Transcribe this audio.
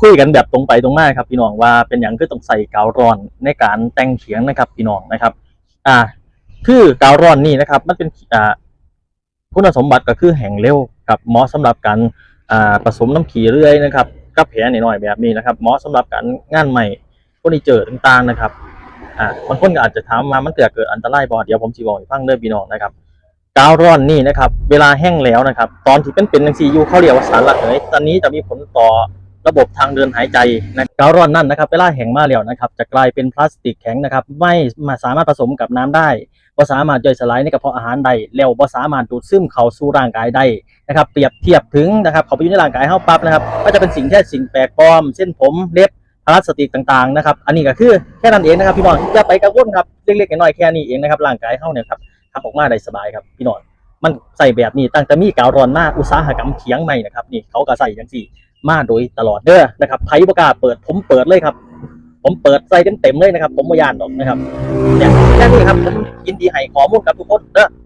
คุยกันแบบตรงไปตรงมาครับพี่น้องว่าเป็นอย่างคือต้องใส่กาวร้อนในการแต่งเขียงนะครับพี่น้องนะครับ อ่า คือกาวร้อนนี่นะครับ มันเป็นอ่าคุณสมบัติก็คือแห้งเร็วครับเหมาะสำหรับการอ่าผสมน้ำขี้เรื่อยนะครับกับแผลหน่อยๆแบบนี้นะครับเหมาะสำหรับการงานใหม่เฟอร์นิเจอร์ต่างๆนะครับอ่าบางคนก็อาจจะถามมามันเกิดเกิดอันตรายบ่เดี๋ยวผมจะบอกให้ฟังเด้อพี่น้องนะครับกาวร้อนนี่นะครับ เวลาแห้งแล้วนะครับ ตอนที่เป็นเป็นจังซีอยู่เขาเรียกว่าสารระเหยตอนนี้จะมีผลต่อ ระบบทางเดินหายใจนะกาวร้อนนั่นนะครับเวลาแห้งมาแล้วนะครับ จะกลายเป็นพลาสติกแข็งนะครับ ไม่มาสามารถผสมกับน้ำได้บ่สามารถย่อยสลายในกระเพาะอาหารได้แล้วบ่สามารถดูดซึมเข้าสู่ร่างกายได้นะครับ เปรียบเทียบถึงนะครับเขาไปอยู่ในร่างกายเฮาปั๊บนะครับ ก็จะเป็นสิ่งแค่สิ่งแปลกปลอม เส้นผมเล็บพลาสติกต่างๆนะครับ อันนี้ก็คือแค่นั้นเองนะครับ พี่น้องอย่าไปกังวลครับเล็กๆน้อยๆแค่นี้เองนะครับร่างกายเฮาเนี่ยครับทำออกมาได้สบายครับพี่น้องมันใส่แบบนี้ตั้งแต่มีกาวร้อนมากอุตสาหกรรมเขียงใหม่นะครับนี่เขาก็ใส่จังซี่ มาโดยตลอดเด้อนะครับไพ่ประกาศเปิดผมเปิดเลยครับ ผมเปิดใส่เต็มๆเลยนะครับ ผมบ่ยานดอกนะครับเนี่ยแค่นี้ครับผมยินดีให้ขอมูลกับทุกคนเด้อพี่น้อง